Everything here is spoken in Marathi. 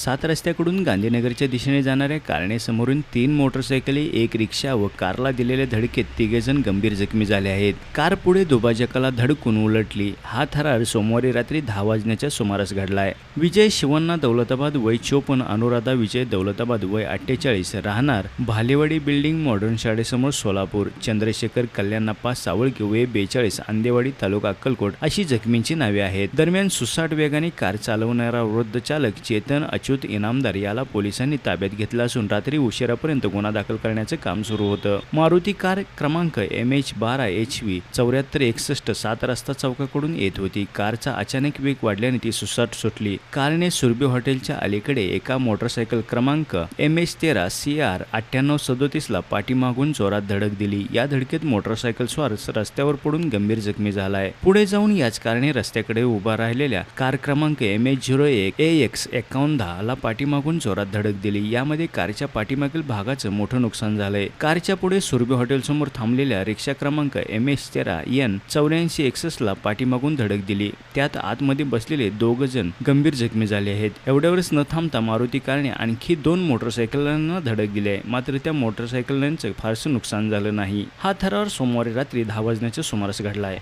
सात रस्त्याकडून गांधीनगरच्या दिशेने जाणाऱ्या कारणे तीन मोटरसायकली एक रिक्षा व कारला दिलेल्या धडकेत तिघेजण गंभीर जखमी झाले आहेत. कार पुढे दुभाजकाला धडकून उलटली. हा थरार सोमवारी रात्री दहा वाजण्याच्या सुमारास घडलाय. विजय शिवन्ना दौलताबाद वय चोपन्न अनुराधा विजय दौलताबाद वय अठ्ठेचाळीस राहणार भालेवाडी बिल्डिंग मॉडर्न शाळेसमोर सोलापूर चंद्रशेखर कल्याणप्पा सावळके वय बेचाळीस आंदेवाडी तालुका अक्कलकोट अशी जखमींची नावे आहेत. दरम्यान सुसाट वेगाने कार चालवणारा वृद्ध चालक चेतन अच्युत इनामदार याला पोलिसांनी ताब्यात घेतला असून रात्री उशिरापर्यंत गुन्हा दाखल करण्याचं काम सुरू होतं. मारुती कार क्रमांक एम एच बारा एच व्ही चौऱ्याहत्तर एकसष्ट सात रस्ता चौकाकडून येत होती. कारचा अचानक वेग वाढल्याने ती सुसाट सुटली. कारने सुरभी हॉटेलच्या अलीकडे एका मोटरसायकल क्रमांक एम एच तेरा सी आर अठ्ठ्याण्णव सदोतीसला पाठीमागून जोरात धडक दिली. या धडकेत मोटरसायकल स्वार रस्त्यावर पडून गंभीर जखमी झालाय. पुढे जाऊन याच कारणे रस्त्याकडे उभा राहिलेल्या कार क्रमांक एम एच झिरो एक ए एक्स एकावन्न कारला पाठीमागून जोरात धडक दिली. यामध्ये कारच्या पाठीमागील भागाचं मोठं नुकसान झालंय. कारच्या पुढे सुरभी हॉटेल समोर थांबलेल्या रिक्षा क्रमांक एम एस तेरा एन चौऱ्याऐंशी एकसष्टला पाठीमागून धडक दिली. त्यात आतमध्ये बसलेले दोघ जण गंभीर जखमी झाले आहेत. एवढ्यावरच न थांबता मारुती कारने आणखी दोन मोटरसायकलांना धडक दिली. आहे मात्र त्या मोटरसायकलांचं फारसं नुकसान झालं नाही. हा थरार सोमवारी रात्री दहा वाजण्याच्या सुमारास घडला आहे